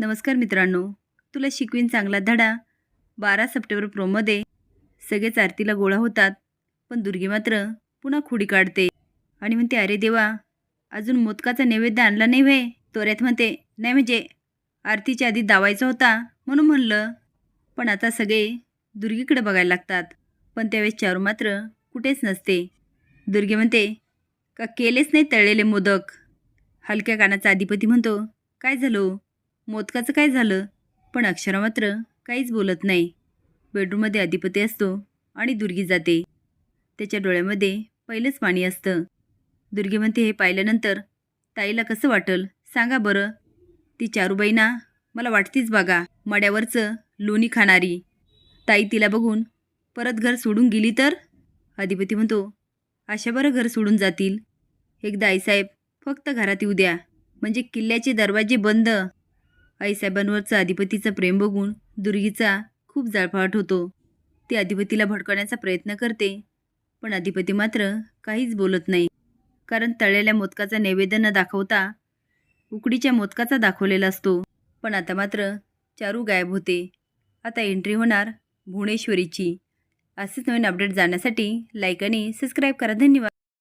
नमस्कार मित्रांनो तुला शिकवीन चांगला धडा. बारा सप्टेंबर प्रोमध्ये सगळेच आरतीला गोळा होतात पण दुर्गी मात्र पुन्हा खुडी काढते. आणि म्हणते अरे देवा अजून मोदकाचा नैवेद्य आणला नाही व्हे तोऱ्यात म्हणते नाही म्हणजे आरतीच्या आधी दावायचा होता म्हणून म्हणलं. पण आता सगळे दुर्गीकडे बघायला लागतात पण त्यावेळेस चारू मात्र कुठेच नसते. दुर्गे म्हणते का केलेच नाही तळलेले मोदक? हलक्या कानाचा अधिपती म्हणतो काय झालं हो? मोदकाचं काय झालं? पण अक्षरा मात्र काहीच बोलत नाही. बेडरूममध्ये अधिपती असतो आणि दुर्गी जाते. त्याच्या डोळ्यामध्ये पहिलंच पाणी असतं. दुर्गी म्हणते हे पाहिल्यानंतर ताईला कसं वाटल? सांगा बरं. ती चारूबाई ना मला वाटतीच बघा मड्यावरचं लोणी खाणारी. ताई तिला बघून परत घर सोडून गेली तर? अधिपती म्हणतो अशा बरं घर सोडून जातील. एकदा आईसाहेब फक्त घरात येऊ द्या. म्हणजे किल्ल्याचे दरवाजे बंद आईसाहेबांवरचं अधिपतीचं प्रेम बघून दुर्गीचा खूप जाळफाट होतो. ती अधिपतीला भडकवण्याचा प्रयत्न करते पण अधिपती मात्र काहीच बोलत नाही. कारण तळलेल्या मोदकाचा नैवेद्य न दाखवता उकडीच्या मोदकाचा दाखवलेला असतो. पण आता मात्र चारू गायब होते. आता एंट्री होणार भुवनेश्वरीची. असेच नवीन अपडेट जाण्यासाठी लाईक आणि सबस्क्राईब करा. धन्यवाद.